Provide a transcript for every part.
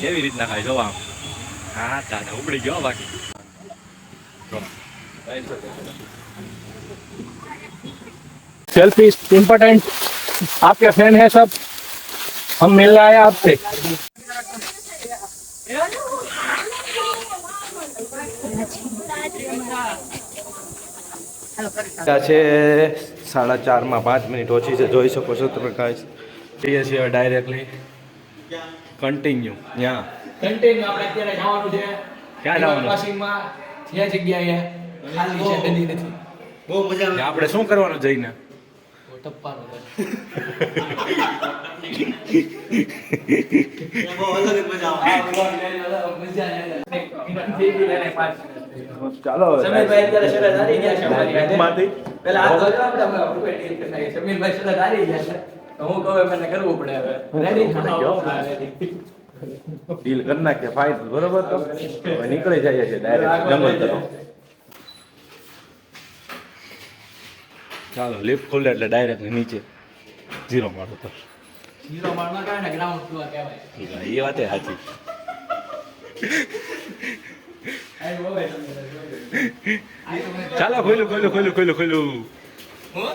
કેવી રીતના ખાય જો આમ હા દાદા ઉપડી ગયો બાકી सेल्फी इम्पोर्टेंट आपके फैन है सब हम मिलने आए आपसे ત્યાં છે સાડા ચારમાં પાંચ મિનિટ ઓછી છે જોઈ શકો છો તમે કાંઈ જઈએ છીએ ડાયરેક્ટલી કન્ટિન્યુ ત્યાં કન્ટિન્યુ આપણે અત્યારે જવાનું છે. ક્યાં જવાનું? ક્રોસિંગમાં જે જગ્યાએ ખાલી છે નદી નથી. બહુ મજા આવે. આપણે શું કરવાનું જઈને? ટપ્પાનો. ચાલો સમીરભાઈ અત્યારે ગયા છે. અમારી પેલા આપણે. સમીરભાઈ ગયા છે. તો હું કહું એમ એને કરવું પડે હવે? ડીલ કરી નાખે ફાઇનલ બરોબર તો? હવે નીકળી જાય છે ડાયરેક્ટ જંગલ તરફ. ચાલો લિફ્ટ ખોલે એટલે ડાયરેક્ટ નીચે. ઝીરો મારો તો Zero માળમાં ને ground floor કહેવાય. એ વાતે સાચી. ચાલો ખોલ્યું ખોલ્યું ખોલ્યું ખોલ્યું ખોલ્યું. હું?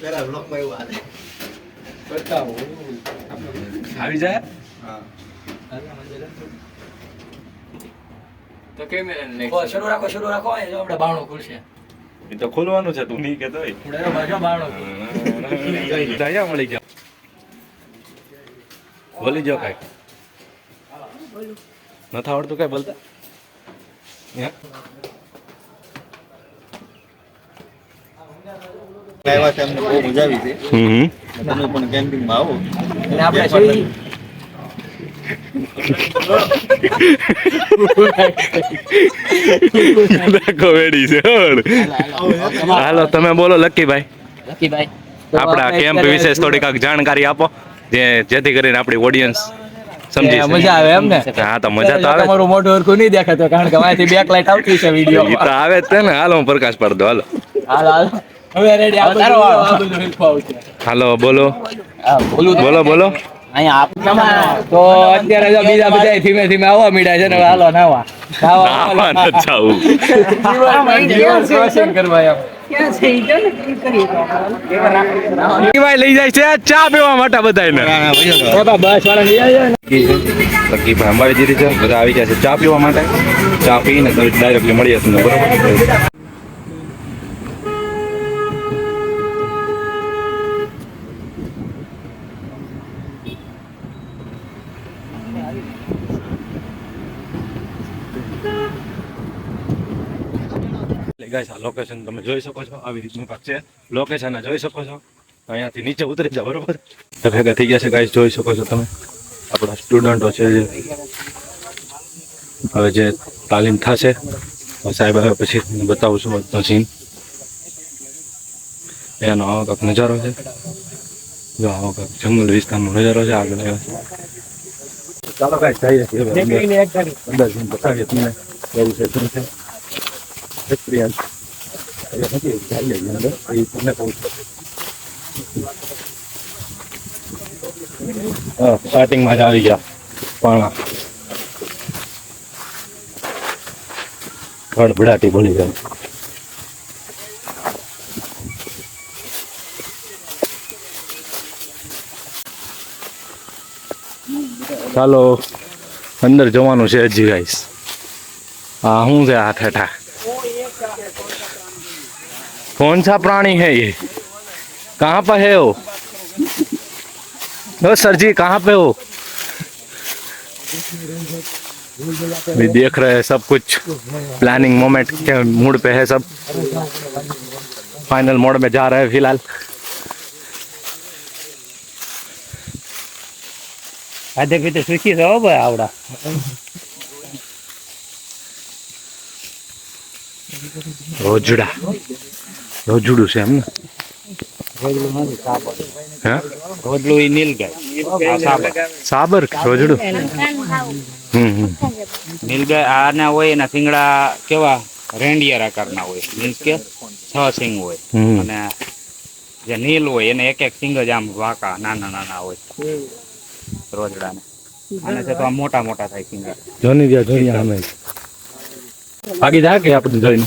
પેલા બ્લોકમાં એવું હાલે. બતાવો. આવી જાય તો કેમ શરૂ રાખો શરૂ રાખો એ આપણે બારણું ખુલશે. એ તો ખોલવાનું છે તું નહીં કે તોય આપણે એનો બાજુ બારણું ખુલશે. દયા મળી ગયા. બોલી જાઓ કાંઈક નથી આવડતું કઈ બોલતા? આવ્યા છે અમને બહુ મજા આવી છે. હમ. હમ તમે પણ કેમ્પિંગમાં આવો. એટલે આપણે કોમેડી છે હાલો તમે બોલો લક્કીભાઈ. લકીભાઈ. તો આપણા કેમ્પ વિશે થોડીક કાંઈક જાણકારી આપો જે જેથી કરીને આપણી ઓડિયન્સ સમજી મજા આવે એમ ને? હા તો મજા તો આવે. તમારું મોઢું હરખું નહીં દેખાતું કારણ કે અહીંથી બેક લાઈટ આવતી છે ઈ તો આવે જ છે ને. હાલો હું પ્રકાશ પાડ દો હાલો. હાલ હાલ. હવે રેડી આ બધું આ બધું હરખું આવશે હાલો બોલો. બોલું. બોલો તો અત્યારે જો બીજા બધા ધીમે ધીમે આવવા મીડા છે ને હાલો નાવા લઈ જાય છે ચા પીવા માટે બધા આવી ગયા છે ચા પીવા માટે. ચા પીને ડાયરેક્ટલી મળી જશે બરોબર? ગાઈસ આ લોકેશન તમે જોઈ શકો છો આવી રીતનું કાંક છે. લોકેશન જોઈ શકો છો. અહીંયાથી નીચે ઉતરી જાઓ બરોબર? તો ભેગા થઈ ગયા છે ગાઈસ જોઈ શકો છો તમે. આપણા સ્ટુડન્ટો છે જે. હવે જે તાલીમ થશે સાહેબ આવે પછી તમને બતાવું છું આજનો સીન એનો આવો કાંક નજારો છે. જો આવો કાંક જંગલ વિસ્તારનો નજારો છે આગળ ચાલો કાંઈ જઈએ. અંદર બતાવીએ તમને. કેવું છે શું છે? એક્સપિરિયન્સ નથી જઈએ અંદર એ તમને કહું છું હા સ્ટાર્ટિંગમાં જ આવી ગયા, પણ ભડભડાટી બોલી જાય ચાલો, અંદર જવાનું છે હજી ગાઈસ હા શું છે આ ઠેઠા? कौन सा प्राणी है ये? कहाँ पर है वो? ओ सर जी कहाँ पे हो? भी देख रहे हैं सब कुछ। प्लानिंग मोमेंट के मूड पे है सब। फाइनल मोड में जा रहे हैं फ़िलहाल। आधे भी तो सुखी रहो आवड़ा। रोजड़ा। રોજડું છે એમ ને? સાબર. રોજડું? નીલગાય આના હોય એના સિંગડા કેવા? રેન્ડિયર આકારના હોય. મીન્સ કે? છ સિંગ હોય. અને જે નીલ હોય એને એક એક સિંગ જ આમ વાંકા નાના નાના હોય. રોજડાને. અને છે તો આ મોટા મોટા થાય સિંગડા જોની ગયા જોઈ અમે ભાગી જાય કે આપણે જોઈને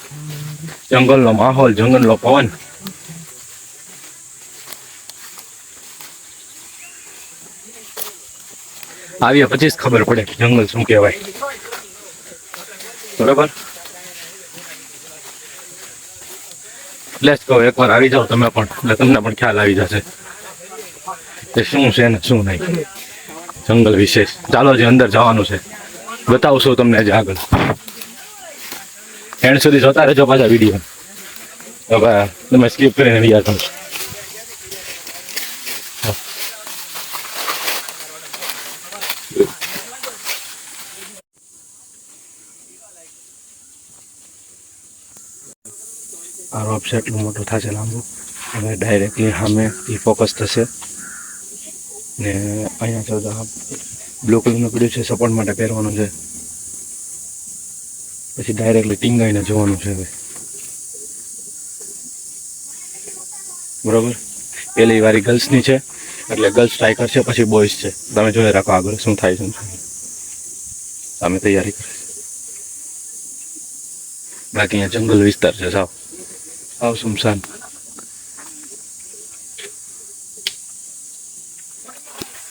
જંગલનો માહોલ, જંગલનો પવન. આવ્યા પછી ખબર પડે જંગલ શું કહેવાય. બરોબર? એટલે જ કહો, એકવાર આવી જાઓ તમે પણ, એટલે તમને પણ ખ્યાલ આવી જશે કે શું છે ને શું નહીં. જંગલ વિશેષ. ચાલો જે અંદર જવાનું છે. બતાવશું તમને આજે આગળ. એન્ડ સુધી જોતા રહેજો પાછા વીડિયો હવે તમે સ્કીપ કરીને વિચાર કરો આ રોપ એટલું મોટું થશે લાંબુ. હવે ડાયરેક્ટલી સામે એ ફોકસ થશે. ને અહીંયા તો બ્લુ કલરનું પીડ્યું છે સપોર્ટ માટે પહેરવાનું છે. પછી ડાયરેક્ટલી ટીંગાઈને જોવાનું છે હવે. બરોબર? પેલી વારી ગર્લ્સની છે, એટલે ગર્લ્સ સ્ટ્રાઇકર છે, પછી બોયઝ છે. તમે જોઈ રાખો આગળ શું થાય છે તમે તૈયારી કરે બાકી અહીંયા જંગલ વિસ્તાર છે, સાવ. સાવ સુમસાન.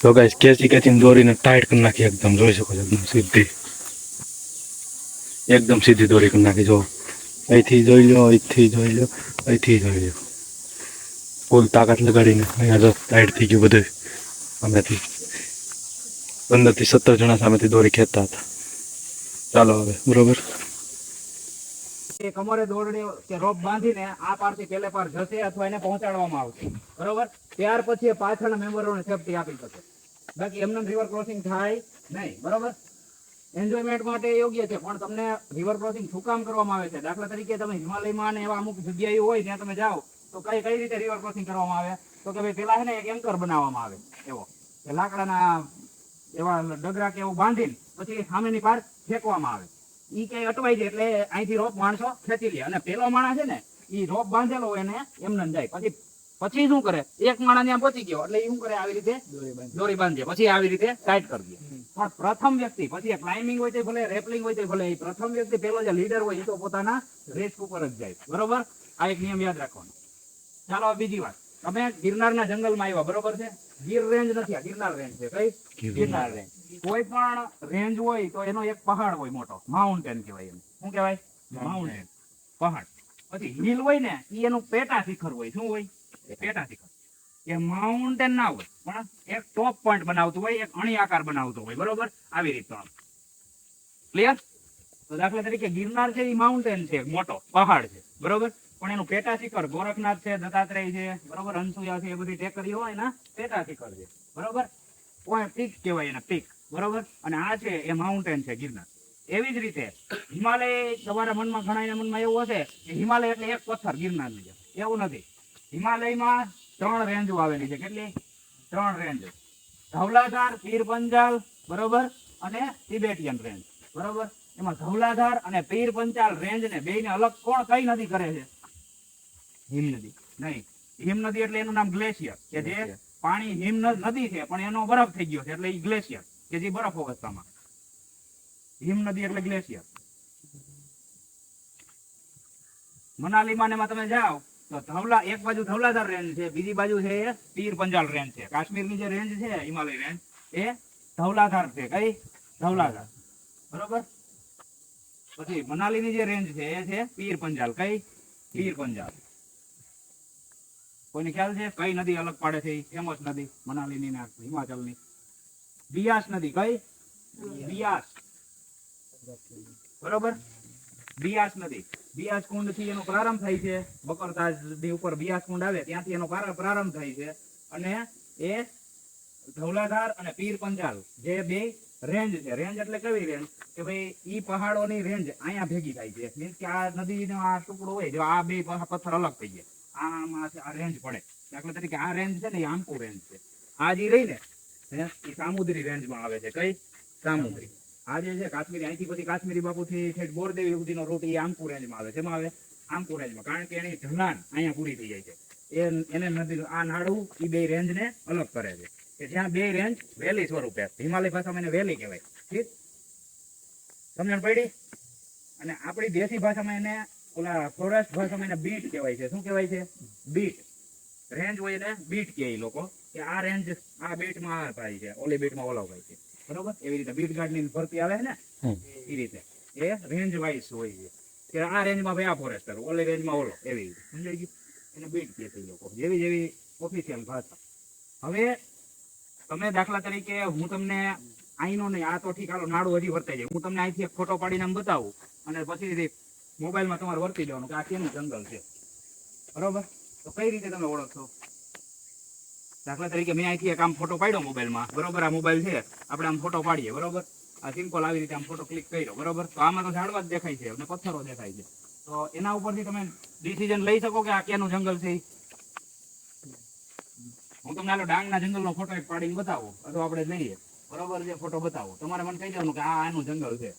તો ગાઈસ કેસી કેસી દોરીને ટાઈટ કરી નાખી એકદમ, જોઈ શકો છો એકદમ સીધી. એકદમ સીધી દોરી કરી નાખી, જો. અહીંથી જોઈ લો અહીંથી જોઈ લો અહીંથી જોઈ લો ફૂલ તાકાત લગાડીને અહીંયા જો ટાઈટ થઈ ગયું બધું. સામેથી. પંદરથી સત્તર જણા સામેથી દોરી ખેંચતા હતા. ચાલો હવે, બરોબર? એ કમરે દોરડી કે રોપ બાંધીને આ પારથી પેલે પાર જશે અથવા એને પહોંચાડવામાં આવશે. બરોબર? ત્યાર પછી પાછળના મેમ્બરોને સેફટી આપી શકે. બાકી એમને રિવર ક્રોસિંગ થાય નહીં. બરોબર? એન્જોયમેન્ટ માટે યોગ્ય છે, પણ તમને રિવર ક્રોસિંગ શું કામ કરવામાં આવે છે? દાખલા તરીકે તમે હિમાલયમાં અને એવા અમુક જગ્યાએ હોય, ત્યાં તમે જાઓ, તો કઈ કઈ રીતે રિવર ક્રોસિંગ કરવામાં આવે? તો કે ભાઈ પેલા છે ને એક એન્કર બનાવવામાં આવે, એવો. લાકડાના એવા ડગરા કે એવું બાંધીને પછી સામેની પાર ફેંકવામાં આવે. ઈ કઈ અટવાઈ જાય એટલે અહીંથી રોપ માણસો ખેંચી લે. અને પેલો માણસ છે ને એ રોપ બાંધેલો હોય એને એમને એમ જાય. પછી પછી શું કરે? એક માણસ ત્યાં પહોંચી ગયો એટલે શું કરે? આવી રીતે દોરી બાંધે. પછી આવી રીતે ટાઈટ કરી દે. પણ પ્રથમ વ્યક્તિ પછી ક્લાઇમ્બિંગ હોય તો ભલે રેપલિંગ હોય તો ભલે એ પ્રથમ વ્યક્તિ પેલો જે લીડર હોય એ તો પોતાના રેસ ઉપર જ જાય. બરોબર? આ એક નિયમ યાદ રાખવાનો. ચાલો બીજી વાત. તમે ગિરનારના જંગલમાં આવ્યા બરોબર છે? ગીર રેન્જ નથી આ ગિરનાર રેન્જ છે કઈ? ગિરનાર રેન્જ કોઈ પણ રેન્જ હોય તો એનો એક પહાડ હોય મોટો. માઉન્ટેન કહેવાય એને. શું કહેવાય? માઉન્ટેન પહાડ. પછી હિલ હોય ને એનું પેટા શિખર હોય. શું હોય? પેટા શિખર એ માઉન્ટેન ના હોય, પણ એક ટોપ પોઈન્ટ બનાવતું હોય, એક અણી આકાર બનાવતો હોય, બરોબર? આવી રીતનો ક્લિયર તો દાખલા તરીકે ગિરનાર છે એ માઉન્ટેન છે, મોટો, પહાડ છે, બરોબર? પણ એનું પેટા શિખર ગોરખનાથ છે, દત્તાત્રેય છે, બરોબર? અંસુયા છે, એ બધી ટેકરી હોય એના પેટા શિખર છે, બરોબર? પીક કહેવાય એને પીક બરોબર? અને આ છે, એ માઉન્ટેન છે, ગિરનાર. એવી જ રીતે, હિમાલય, તમારા મનમાં ઘણા મનમાં એવું હશે કે હિમાલય એટલે એક પથ્થર ગિરનાર એવું નથી. હિમાલયમાં ત્રણ રેન્જો આવેલી છે. કેટલી? ત્રણ રેન્જ ધવલાધાર પીર પંજાલ બરોબર? અને તિબેટિયન રેન્જ બરોબર? એમાં ધવલાધાર અને પીર પંચાલ રેન્જ ને બે ને અલગ કોણ કઈ નદી કરે છે? હિમ નદી. નહીં. હિમ નદી એટલે એનું નામ ગ્લેશિયર કે જે પાણી હિમ નદી છે પણ એનો બરફ થઈ ગયો છે એટલે એ ગ્લેશિયર કે જે બરફ અવસ્થામાં. હિમ નદી એટલે ગ્લેશિયર. મનાલીમાં ને એમાં તમે જાઓ તો ધવલા, એક બાજુ ધવલાધાર રેન્જ છે, બીજી બાજુ છે એ પીર પંજાલ રેન્જ છે. કાશ્મીરની જે રેન્જ છે, હિમાલય રેન્જ એ ધવલાધાર છે. કઈ? ધવલાધાર. બરોબર? પછી મનાલીની જે રેન્જ છે, એ છે પીર પંજાલ. કઈ? પીર પંજાલ. કોઈને ખ્યાલ છે? કઈ નદી અલગ પાડે છે ફેમસ નદી, મનાલીની ને, હિમાચલની. બિયાસ નદી, કઈ? બિયાસ. બરોબર? બિયાસ નદી બિયાસ કુંડથી એનો પ્રારંભ થાય છે. બકરતાજ ઉપર બિયાસ કુંડ આવે, ત્યાંથી એનો પ્રારંભ થાય છે. અને એ ધૌલાધાર અને પીર પંજાલ, જે બે રેન્જ છે. રેન્જ એટલે કેવી રેન્જ? કે ભાઈ, ઈ પહાડોની રેન્જ અહીંયા ભેગી થાય છે. મીન્સ કે આ નદીનો આ ટુકડો હોય, જો આ બે પથ્થર અલગ થઈ જાય. આમાં આ રેન્જ પડે. દાખલા તરીકે આ રેન્જ છે ને, એ આંકુ રેન્જ છે. આ જે રહી ને એ સામુદ્રી રેન્જમાં આવે છે. કઈ? સામુદ્રી. આ છે કાશ્મીરી, અહીંથી પછી કાશ્મીરી બાપુથી છેક બોરદેવી સુધીનો રૂટ એ આંકુ રેન્જમાં આવે શેમાં આવે આંકુ રેન્જમાં. કારણ કે એની ઢલાન અહીંયા પૂરી થઈ જાય છે. એ એને નદી, આ નાડું એ બે રેન્જને અલગ કરે છે. કે જ્યાં બે રેન્જ વેલી સ્વરૂપે. હિમાલય ભાષામાં એને વેલી કહેવાય. ઠીક? સમજણ પડી? અને આપણી દેશી ભાષામાં એને ઓલા ફોરેસ્ટ ભાષામાં એને બીટ કહેવાય છે. શું કહેવાય છે? બીટ. રેન્જ હોય એને બીટ કહે લોકો. કે આ રેન્જ આ બીટમાં આ ભાઈ છે. ઓલી બીટમાં ઓલો ભાઈ છે. બરોબર? એવી રીતે બીટ ગાર્ડની ભરતી આવે ને એ રીતે. એ રેન્જ વાઇઝ હોય છે. કે આ રેન્જમાં ભાઈ આ ફોરેસ્ટર ઓલી રેન્જમાં ઓલો. એવી રીતે. સમજાઈ ગયું? એને બીટ કહે છે લોકો જેવી જેવી ઓફિશિયલ ભાષા. હવે તમે દાખલા તરીકે હું તમને આઈનો નહીં આ તો ઠીક હાલો નાડું હજી વર્તાઈ જાય. હું તમને અહીંથી એક ફોટો પાડીને આમ બતાવું અને પછી મોબાઈલમાં તમારે વર્તી દેવાનું કે આ કેનું જંગલ છે. બરોબર? તો કઈ રીતે તમે ઓળખશો? દાખલા તરીકે મેં અહીંથી એક આમ ફોટો પાડ્યો મોબાઈલમાં બરોબર આ મોબાઈલ છે. આપણે આમ ફોટો પાડીએ બરોબર? આ સિમ્પલ આવી રીતે આમ ફોટો ક્લિક કર્યો બરોબર? તો આમાં તો ઝાડવા જ દેખાય છે અને પથ્થરો દેખાય છે. તો એના ઉપરથી તમે ડિસિઝન લઈ શકો કે આ ક્યાંનું જંગલ છે હું તમને આલો ડાંગના જંગલનો ફોટો એક પાડીને બતાવું અથવા આપણે લઈએ બરોબર જે ફોટો બતાવો. તમારે મને કહી દેવાનું કે આ આનું જંગલ છે.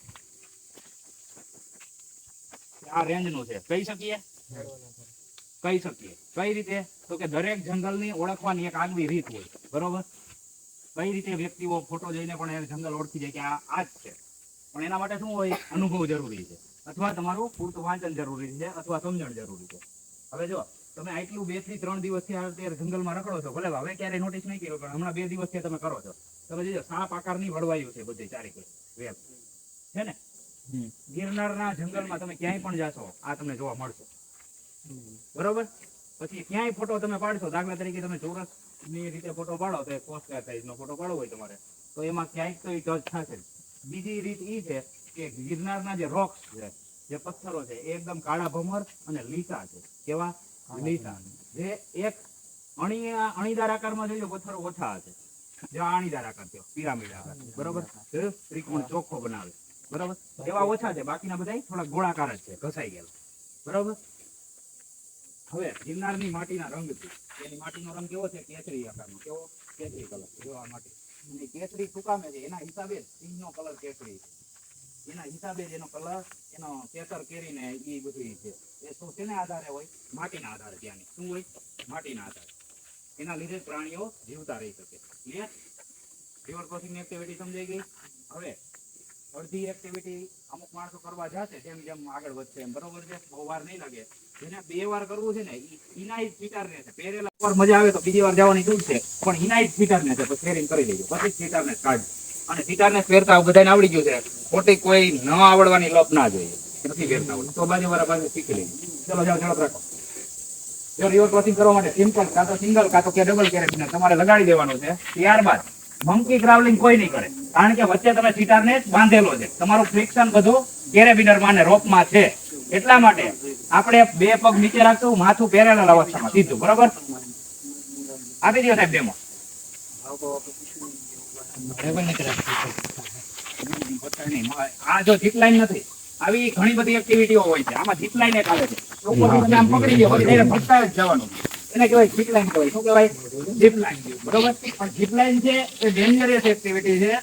આ રેન્જનું છે. કહી શકીએ? કહી શકીએ. કઈ રીતે? તો કે દરેક જંગલની ઓળખવાની એક આગવી રીત હોય. બરોબર? કઈ રીતે વ્યક્તિઓ ફોટો જોઈને પણ એ જંગલ ઓળખી જાય કે આ આ જ છે. પણ એના માટે શું હોય? અનુભવ જરૂરી છે. અથવા તમારું પૂરતું વાંચન જરૂરી છે અથવા સમજણ જરૂરી છે. હવે જો તમે આટલું બેથી ત્રણ દિવસથી આ અત્યારે જંગલમાં રખડો છો ભલે હવે ક્યારેય નોટિસ નહીં કર્યો પણ હમણાં બે દિવસથી તમે કરો છો. તમે જોજો સાપ આકારની વળવાયું છે બધી ચારે વેબ છે ને? ગિરનારના જંગલમાં તમે ક્યાંય પણ જાશો આ તમને જોવા મળશે. બરોબર? પછી ક્યાંય ફોટો તમે પાડશો દાખલા તરીકે તમે ચોરસની રીતે ફોટો પાડો તો પોસ્ટકાર્ડ સાઈઝ નો ફોટો પાડવો હોય તમારે. તો એમાં ક્યાંક તો એ ટચ થશે બીજી રીત એ છે કે ગિરનારના જે રોક્સ છે જે પથ્થરો છે એ એકદમ કાળા ભમર અને લીસા છે. કેવા? લીસા. જે એક અણી અણીદાર આકારમાં જોઈએ પથ્થરો ઓછા હશે. જે અણીદાર આકાર થયો પિરામિડ આકાર. બરોબર? ત્રિકોણ ચોખ્ખો બનાવે. બરોબર? એવા ઓછા છે. બાકીના બધા થોડા ગોળાકાર જ છે. ઘસાઈ ગયેલા. બરોબર? હવે ગિરનારની માટીના રંગથી એની માટીનો રંગ કેવો છે? કેસરી આકારનો. કેવો? કેસરી કલર જોવા માટે. અને કેસરી સુકામે છે? એના હિસાબે સિંહનો કલર કેસરી છે. એના હિસાબે એનો કલર, એનો કેસર કેરીને એ બધું છે. એ શું શેના આધારે હોય? માટીના આધારે ત્યાંની શું હોય? માટીના આધારે. એના લીધે પ્રાણીઓ જીવતા રહી શકે. ક્લિયર રિવર ક્રોસિંગની એક્ટિવિટી સમજાઈ ગઈ? હવે અડધી એક્ટિવિટી અમુક માણસો કરવા જશે, જેમ જેમ આગળ વધશે એમ. બરોબર છે? બહુ વાર નહીં લાગે. જેને બે વાર કરવું છે ને ઇનાઇટ ફીટર ને છે. પહેરેલા વાર મજા આવે તો બીજી વાર જવાની દૂર છે, પણ ઇનાઇટ ફીટર ને છે, તો શેરિંગ કરી લેજો પછી ફીટર ને કાઢ. અને ફીટર ને ફેરતા બધાને આવડી ગયું છે. ખોટી કોઈ ન આવડવાની લપ ના જોઈએ. નથી ફેરતા તો બાજુ વાળા પાસે શીખી લેજો ચલો, જાઓ, ઝડપ રાખો. જો રિવર ક્રોસિંગ કરવા માટે સિમ્પલ કાં તો સિંગલ કાં તો કે ડબલ કેરેટ તમારે લગાડી દેવાનું છે. ત્યારબાદ મંકી ટ્રાવેલિંગ કોઈ નહીં કરે. કારણ કે વચ્ચે તમે સીટારને બાંધેલો છે. તમારું ફ્રિક્શન બધું કેરેબિનરમાં ને રોપમાં છે. એટલા માટે આપણે બે પગ નીચે રાખશું, માથું પહેરેલા અવસ્થામાં, સીધું, બરોબર? આપી દો સાહેબ ડેમો. આ જો જીપ લાઈન નથી, આવી ઘણી બધી એક્ટિવિટીઓ હોય છે. આમાં જીપ લાઈન એક આવે છે. પકડી ગયો પછી જ જવાનું. એને કહેવાય જીપ લાઈન કહેવાય. શું કહેવાય? જીપ લાઈન બરોબર? પણ જીપ લાઈન છે એ ડેન્જરસ એક્ટિવિટી છે.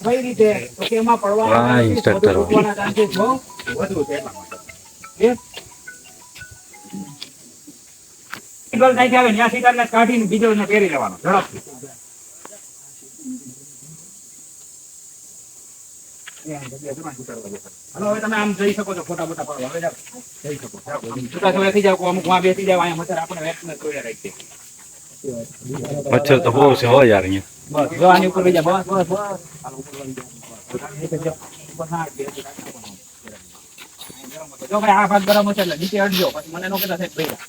કઈ રીતે? તો કે એમાં પડવાના. વધુ બહુ વધુ છે એટલા માટે? સિંગલ થાય આવે ત્યાં સીટારને કાઢીને બીજો પહેરી લેવાનો. ઝડપથી. હાલો હવે તમે આમ જઈ શકો છો ફોટા બોટા પાડવા. હવે જાઓ. જઈ શકો છૂટા છવાયા થઈ જાવ અમુક વાં બેસી જાવ અહીંયા મચ્છર આપણે વેક્સિન જોડે રાખીએ મચ્છર તો બહુ છે હો યાર અહીંયા. બસ જો આની ઉપર લઈ જા બસ બસ બસ. હાલો ઉપર લઈ જા ઉપર ના અડકે, એટલે કાંઈ ના બનાવો. જો ભાઈ આ ભાગ ગરમ હશે એટલે નીચે અડજો પછી મને નો કહેતા સાહેબ ભૈયા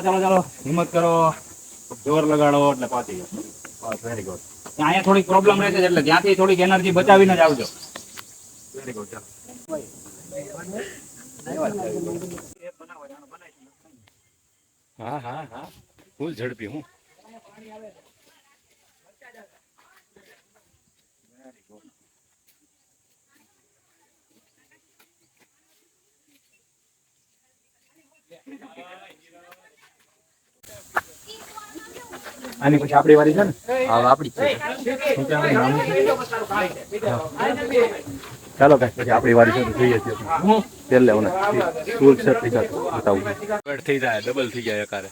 ચાલો ચાલો ચાલો. હિંમત કરો. જોર લગાડો એટલે પહોંચી બસ વેરી ગુડ અહીંયા થોડીક પ્રોબ્લેમ રહેશે એટલે ત્યાંથી થોડીક એનર્જી બચાવીને જ આવજો. વેરી ગુડ ચાલો. હા હા હા. ફૂલ ઝડપી હું. આની પછી આપણી વારી છે ને? હા આપણી. છે? શું કહેવાય નામ? ચાલો કઈ પછી આપણી વારી છે તો જોઈએ છીએ પેલે મને સ્કૂલ સેટ થઈ જતું બતાવું થઈ જાય ડબલ થઈ જાય એકારે.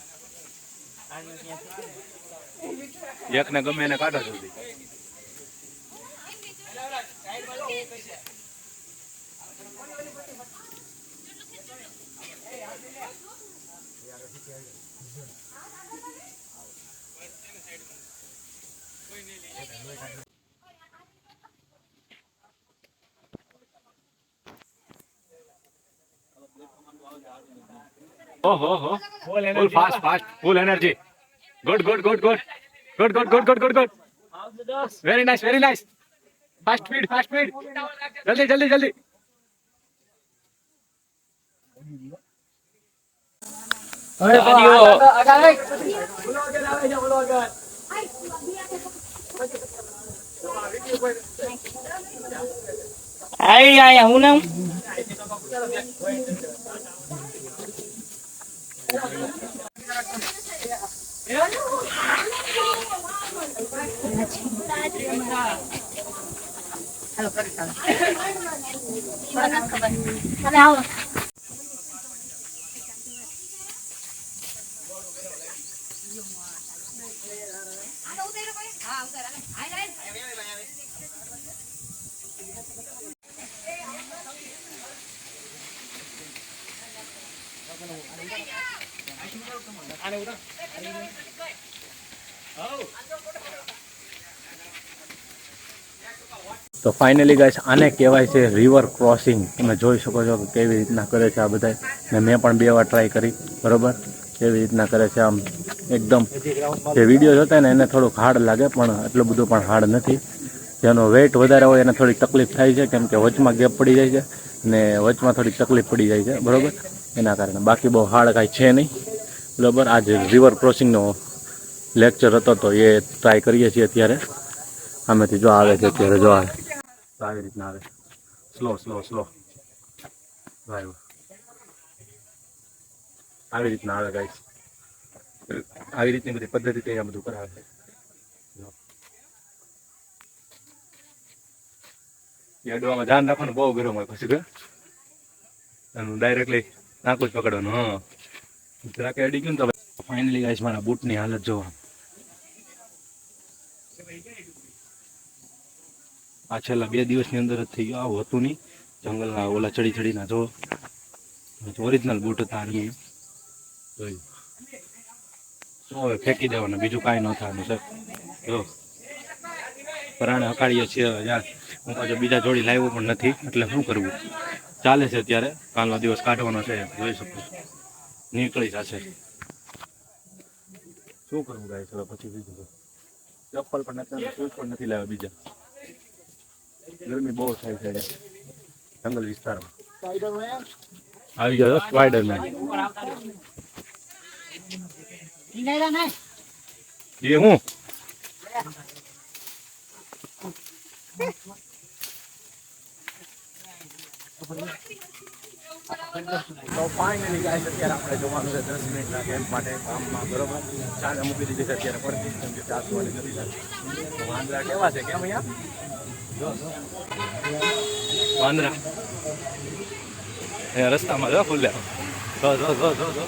એક ને ગમે એને કાઢો જલ્દી. ઓહો હો full fast fast full energy good good good good good good good good good good very nice very nice fast speed fast speed જલ્દી જલ્દી જલ્દી ai ai હું નામ હેલો કરી મને ખબર મને આવો તો ફાઇનલી ગાઈસ આને કહેવાય છે રિવર ક્રોસિંગ તમે જોઈ શકો છો કે કેવી રીતના કરે છે આ બધા ને મેં પણ બે વાર ટ્રાય કરી, બરોબર? કેવી રીતના કરે છે આમ એકદમ. જે વીડિયો જોતા ને એને થોડુંક હાર્ડ લાગે, પણ એટલું બધું પણ હાર્ડ નથી. જેનો વેઇટ વધારે હોય એને થોડીક તકલીફ થાય છે, કેમ કે વચમાં ગેપ પડી જાય છે ને વચમાં થોડીક તકલીફ પડી જાય છે, બરોબર? એના કારણે. બાકી બહુ હાર્ડ કાંઈ છે નહીં. બરોબર? આ જે રિવર ક્રોસિંગનો લેક્ચર હતો તો એ ટ્રાય કરીએ છીએ અત્યારે. આમેથી જો આવે છે અત્યારે, જો આવે. તો આવી રીતના આવે. સ્લો સ્લો સ્લો આવ્યો આવી રીતના આવે ગાઈસ આવી રીતની બધી પદ્ધતિ આ બધું કરાવે છે. જો. એ અડવામાં ધ્યાન રાખવાનું બહુ ગરમ હોય પછી એનું ડાયરેક્ટલી નાકું જ પકડવાનું, હા. જરાકે એડી ગયું ને તો ફાઇનલી મારા બૂટની હાલત જોવા. આ છેલ્લા બે દિવસની અંદર જ થઈ ગયું. આવું હતું નહીં. જંગલના ઓલા ચડી ચડીના જો. ઓરિજિનલ બૂટ હતા આર્મી શું હવે ફેંકી દેવાનું? બીજું કાંઈ ન થવાનું છે જો. પરાણે હકાળીએ છીએ યાર. હું પાછો બીજા જોડી લાવ્યો પણ નથી. એટલે શું કરવું? ચાલે છે અત્યારે. કાલનો દિવસ કાઢવાનો છે. જોઈ શકું છું. નીકળી જશે. શું કરવું ગાય? હવે પછી બીજું ચપ્પલ પણ નથી શૂઝ પણ નથી લાવ્યા બીજા. ગરમી બહુ થાય છે જંગલ વિસ્તારમાં. આવી ગયો સ્પાઈડરમેન. એ હું? તો ફાઇનલી ગાઈસ અત્યારે આપણે જોવાનું છે દસ મિનિટના કેમ્પ માટે કામમાં બરોબર? ચાલે મૂકી દીધી છે અત્યારે પડતી કેમ કે ચાર વાળી નથી લાગતી વાંદરા કેવા છે? કેમ અહીંયા. વાંદરા. અહીંયા રસ્તામાં જો ફૂલ્યા જો જો જો જો જો.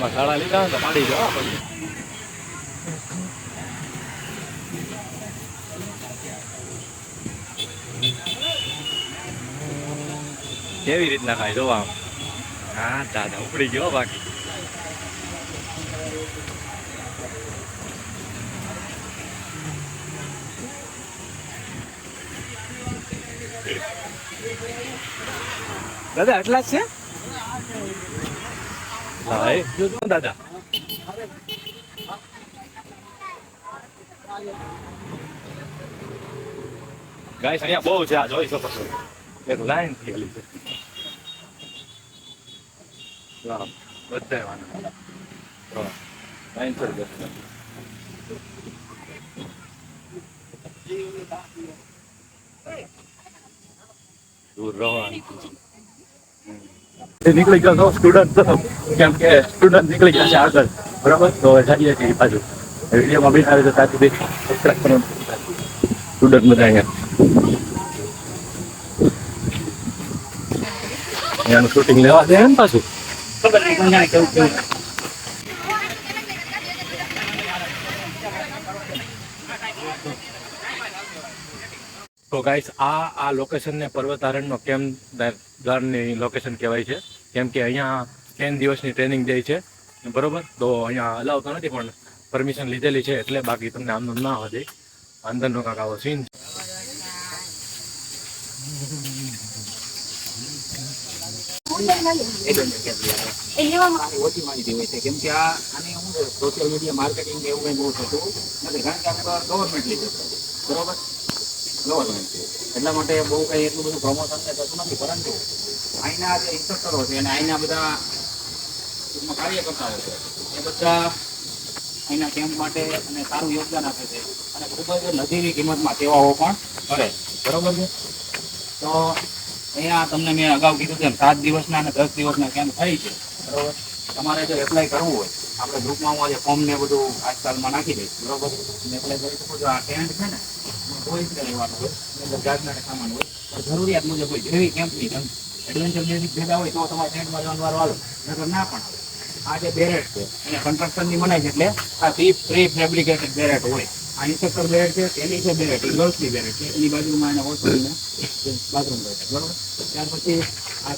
મસાલા લીધા તો પાડી જવા પછી. કેવી રીતના ખાય જોવા હા, દાદા, ઉપડી ગયો બાકી. દાદા, આટલા જ છે? દાદા. ગાઈસ અહીંયા બહુ છે, આ જોઈ શકો છો. લાઈન થયેલી છે. નીકળી ગયો સ્ટુડન્ટ કેમ કે સ્ટુડન્ટ નીકળી ગયા છે આગળ. બરાબર? તો જઈએ છીએ બાજુ. વિડીયોમાં બી આવે તો સાચું કરવાનું સ્ટુડન્ટ બધા અહીંયા. અહીંયાનું શૂટિંગ લેવા દે ને પાછું? ખબર નહીં કોણ જાણે કેવું કેવું તો ગાઈસ આ આ લોકેશનને પર્વતારણનો કેમ દ્વારની લોકેશન કહેવાય છે? કેમ કે અહીંયા ત્રણ દિવસની ટ્રેનિંગ જાય છે. બરોબર? તો અહીંયા અલાવ તો નથી, પણ પરમિશન લીધેલી છે, એટલે બાકી તમને આમનું ના હોય. અંદરનો કાંક આવો સીન છે આપણે. આની હોય સોશિયલ મીડિયા માર્કેટિંગ એવું કંઈ બહુ થતું નથી કારણ કે ગવર્મેન્ટ લીધે બરોબર ગવર્મેન્ટ એટલા માટે બહુ કંઈ એટલું બધું પ્રમોશન થતું નથી પરંતુ અહીંના જે ઇન્સ્ટ્રક્ટરો છે અને અહીંના બધા ટૂંકમાં કાર્યકર્તાઓ છે એ બધા અહીંના કેમ્પ માટે અને સારું યોગદાન આપે છે અને ખૂબ જ નજીવી કિંમતમાં સેવાઓ પણ કરે બરોબર છે? તો અહીંયા તમને મેં અગાઉ કીધું તેમ સાત દિવસના અને દસ દિવસના કેમ્પ થાય છે. બરોબર? તમારે જો એપ્લાય કરવું હોય, આપણે ગ્રુપમાં હું આજે ફોર્મ ને બધું આજકાલમાં નાખી દઈશ. બરોબર? તમે એપ્લાય કરી શકો છો. આ ટેન્ટ છે ને કોઈ જ લેવાનું હોય અંદર જાતના સામાન હોય. જરૂરિયાત મુજબ હોય. જેવી કેમ્પની તમે એડવેન્ચર મ્યુઝિક ભેગા હોય તો તમારે ટેન્ટમાં જવાનું વારો આવે. નકર ના પણ. આ જે બેરેટ છે, એને કન્સ્ટ્રક્શનની મનાય છે એટલે આ પ્રી પ્રી ફેબ્રિકેટેડ બેરેટ હોય. આ ઇન્સ્ટ્રક્ટર બેડ છે તેની છે બેડ એ ગર્લ્સની બેડ છે. એની બાજુમાં એને હોસ્ટેલને બાથરૂમ બેરેટ બરોબર? ત્યાર પછી આ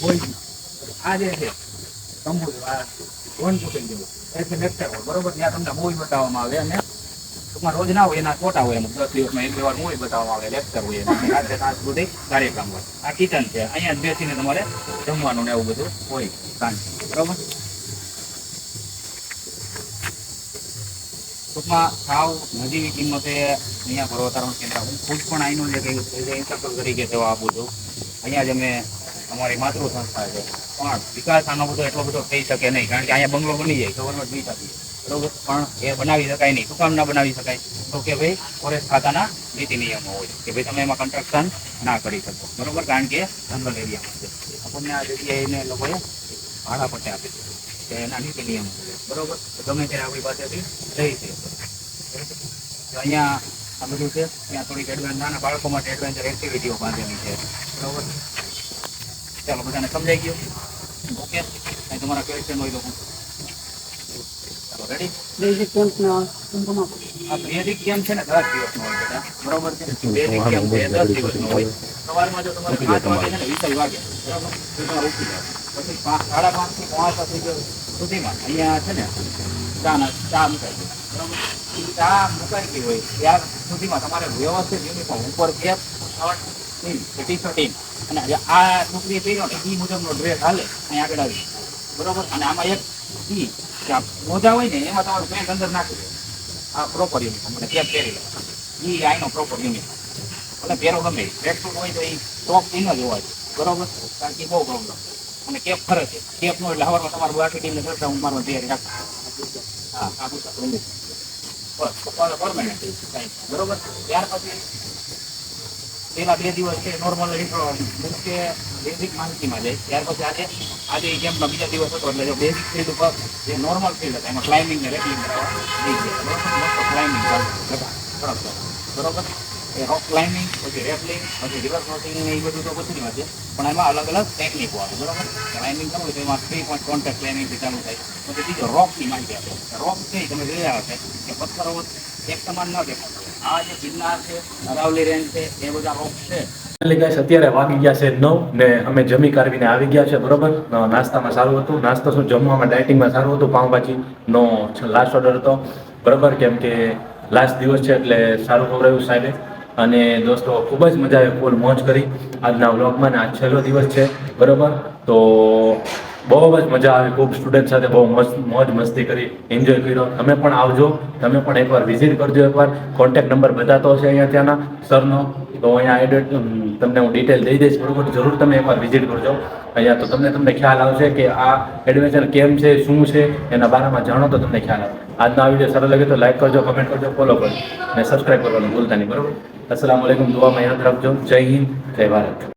બોય આ જે છે તંબુ છે, આ વન ફૂટિંગ જેવું. એ છે hall, બરોબર? ત્યાં તમને મૂવી બતાવવામાં આવે અને ટૂંકમાં રોજ ના હોય એના ફોટા હોય એમ દસ દિવસમાં એક બે વાર મૂવી બતાવવામાં આવે લેક્ચર હોય એના. રાત્રે સાંસ્કૃતિક કાર્યક્રમ હોય. આ કિચન છે અહીંયા જ બેસીને તમારે જમવાનું ને એવું બધું હોય સાંજ. બરોબર? ટૂંકમાં સાવ નજીવી કિંમતે અહીંયા પર્વતારોહણ કેન્દ્ર. હું ખુદ પણ અહીંનો જે ઇન્સ્ટ્રક્ટર તરીકે સેવા આપું છું, અહીંયા જ અમે અમારી માતૃ સંસ્થા છે. પણ વિકાસ આનો બધો એટલો બધો થઈ શકે નહીં, કારણ કે અહીંયા બંગલો બની જાય ગવર્મેન્ટ બી થતી. બરોબર? પણ એ બનાવી શકાય નહીં. શું કામ ના બનાવી શકાય? તો કે ભાઈ, ફોરેસ્ટ ખાતાના નીતિ નિયમો હોય. કે ભાઈ, તમે એમાં કન્સ્ટ્રક્શન ના કરી શકો. બરોબર? કારણ કે જંગલ એરિયામાં છે. આપણને આ જગ્યાએ લોકોએ ભાડા પટ્ટે આપી છે. કે એના નીતિ નિયમો બરોબર? ગમે ત્યારે આપણી પાસેથી લઈ છે તો અહીંયા આ બધું છે. ત્યાં થોડીક એડવેન્ચર નાના બાળકો માટે એડવેન્ચર એક્ટિવિટીઓ બાંધેલી છે. બરોબર? ચાલો બધાને સમજાઈ ગયું? ઓકે. અહીં તમારા ક્વેશ્ચન હોય તો હું રેડી બેઝિક કેમ્પનો આ બેઝિક કેમ છે ને દસ દિવસનો હોય બેટા બરોબર છે? બેઝિક કેમ છે દસ દિવસનો હોય. સવારમાં જો તમારે પાંચ વાગે છે ને વીસ વાગે. બરોબર? તમારે ઉઠી જાવ પછી પાંચ સાડા પાંચથી પાંચ વાગે સુધીમાં અહીંયા છે ને ચાના ચા મુકાય છે બરોબર? ચા મુકાઈ ગઈ હોય ત્યાં સુધીમાં તમારે વ્યવસ્થિત યુનિફોર્મ ઉપર કેપ શર્ટ ટી શર્ટ અને આ ટુકડી પહેર્યો ને એ મુજબનો ડ્રેસ હાલે, અહીંયા આગળ આવી બરોબર? અને આમાં એક ઈ મોજા હોય ને, એમાં તમારું પેન્ટ અંદર નાખી દે. આ પ્રોપર યુનિફોર્મ અને પહેરી લે. આઈનો પ્રોપર યુનિફોર્મ અને પહેરો ગમે ટ્રેક હોય તો એ ટોપ ઇન જ જોઈએ બરોબર? કારણ કે બહુ પ્રોબ્લેમ અને કેપ ફરે છે. કેપ નો એટલે હવારમાં તમારે બાકી ટીમને કરતા હું મારવા તૈયારી રાખો. હા પરમેનન્ટ બરોબર? ત્યાર પછી પેલા બે દિવસ છે નોર્મલ કે બેઝિક માહિતીમાં જાય ત્યાર પછી આજે આજે એ બીજા દિવસ હતો, એટલે બેઝિક ફિલ્ડ ઉપર જે નોર્મલ ફિલ્ડ હતા, એમાં ક્લાઇમ્બિંગ ને રેકલિંગ કરાવવા મસ્ત ક્લાઇમ્બિંગ બરોબર? એ રોક ક્લાઇમ્બિંગ પછી રેપલિંગ પછી રિવર ને એ બધું તો પછીની વાત છે. પણ એમાં અલગ અલગ ટેકનિકો આવે બરાબર? ક્લાઇમ્બિંગ કરવું તો એમાં થ્રી પોઈન્ટ કોન્ટેક્ટ ક્લાઇમ્બિંગ ચાલુ થાય. પછી બીજો રોકની માહિતી આપે રોક છે તમે જોયા હશે કે પથ્થરો એક સમાન ન દેખાતો આ જે ગિરનાર છે અરાવલી રેન્જ છે, એ બધા રોક છે. એટલે ગાઈસ અત્યારે વાગી ગયા છે નવ ને અમે જમી કાઢવીને આવી ગયા છે, બરોબર? નાસ્તામાં સારું હતું. નાસ્તો શું જમવામાં ડાયટિંગમાં સારું હતું? પાઉંભાજીનો લાસ્ટ ઓર્ડર હતો. બરોબર? કેમ કે લાસ્ટ દિવસ છે એટલે સારું ખવડાવ્યું સાહેબે. અને દોસ્તો, ખૂબ જ મજા આવી ફૂલ મોજ કરી. આજના વ્લોગમાં ને આજ છેલ્લો દિવસ છે, બરોબર? તો બહુ જ મજા આવી, ખૂબ સ્ટુડન્ટ સાથે બહુ મસ્ત, મોજ મસ્તી કરી એન્જોય કર્યો. તમે પણ આવજો, તમે પણ એકવાર વિઝિટ કરજો એકવાર. કોન્ટેક્ટ નંબર બતાતો હશે અહીંયા ત્યાંના, સરનો. તો અહીંયા એડ્રેસ તમને હું ડિટેલ દઈ દઈશ, બરોબર? જરૂર તમે એકવાર વિઝિટ કરજો. અહીંયા તો તમને તમને ખ્યાલ આવશે કે આ એડવેન્ચર કેમ છે, શું છે, એના બારામાં જાણો તો તમને ખ્યાલ આવે આજનો આ વીડિયો સારો લાગે તો લાઈક કરજો કમેન્ટ કરજો ફોલો કરજો. અને સબસ્ક્રાઈબ કરવાનું ભૂલતા નહીં, બરોબર? અસલામ વાલેકુમ દુઆમાં યાદ રાખજો. જય હિન્દ જય ભારત.